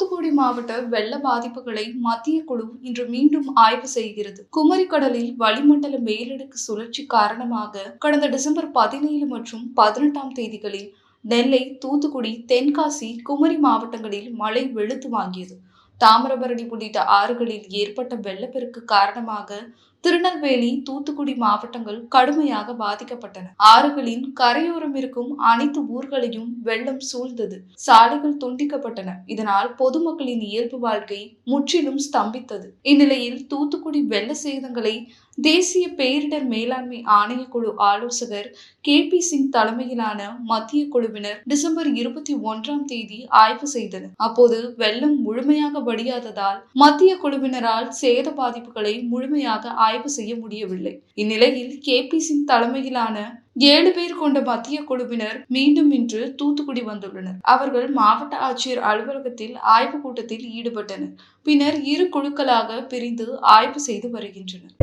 தூத்துக்குடி மாவட்ட வெள்ள பாதிப்புகளை மத்திய குழு இன்று மீண்டும் ஆய்வு செய்கிறது. குமரி கடலில் வளிமண்டல மேலடுக்கு சுழற்சி காரணமாக கடந்த டிசம்பர் பதினேழு மற்றும் பதினெட்டாம் தேதிகளில் நெல்லை தூத்துக்குடி தென்காசி குமரி மாவட்டங்களில் மழை வெளுத்து வாங்கியது. தாமிரபரணி உள்ளிட்ட ஆறுகளில் ஏற்பட்ட வெள்ளப்பெருக்கு காரணமாக திருநெல்வேலி தூத்துக்குடி மாவட்டங்கள் கடுமையாக பாதிக்கப்பட்டன. ஆறுகளின் கரையோரம் இருக்கும் அனைத்து ஊர்களையும் வெள்ளம் சூழ்ந்தது. சாலைகள் துண்டிக்கப்பட்டன. இதனால் பொதுமக்களின் இயல்பு வாழ்க்கை முற்றிலும் ஸ்தம்பித்தது. இந்நிலையில் தூத்துக்குடி வெள்ள சேதங்களை தேசிய பேரிடர் மேலாண்மை ஆணையக்குழு ஆலோசகர் கே. பி. சிங் தலைமையிலான மத்திய குழுவினர் டிசம்பர் இருபத்தி ஒன்றாம் தேதி ஆய்வு செய்தனர். அப்போது வெள்ளம் முழுமையாக வடியாததால் மத்திய குழுவினரால் சேத பாதிப்புகளை முழுமையாக ஆய்வு செய்ய முடியவில்லை. இந்நிலையில் கே. பி. சிங் தலைமையிலான ஏழு பேர் கொண்ட மத்திய குழுவினர் மீண்டும் இன்று தூத்துக்குடி வந்துள்ளனர். அவர்கள் மாவட்ட ஆட்சியர் அலுவலகத்தில் ஆய்வு கூட்டத்தில் ஈடுபட்டனர். பின்னர் இரு குழுக்களாக பிரிந்து ஆய்வு செய்து வருகின்றனர்.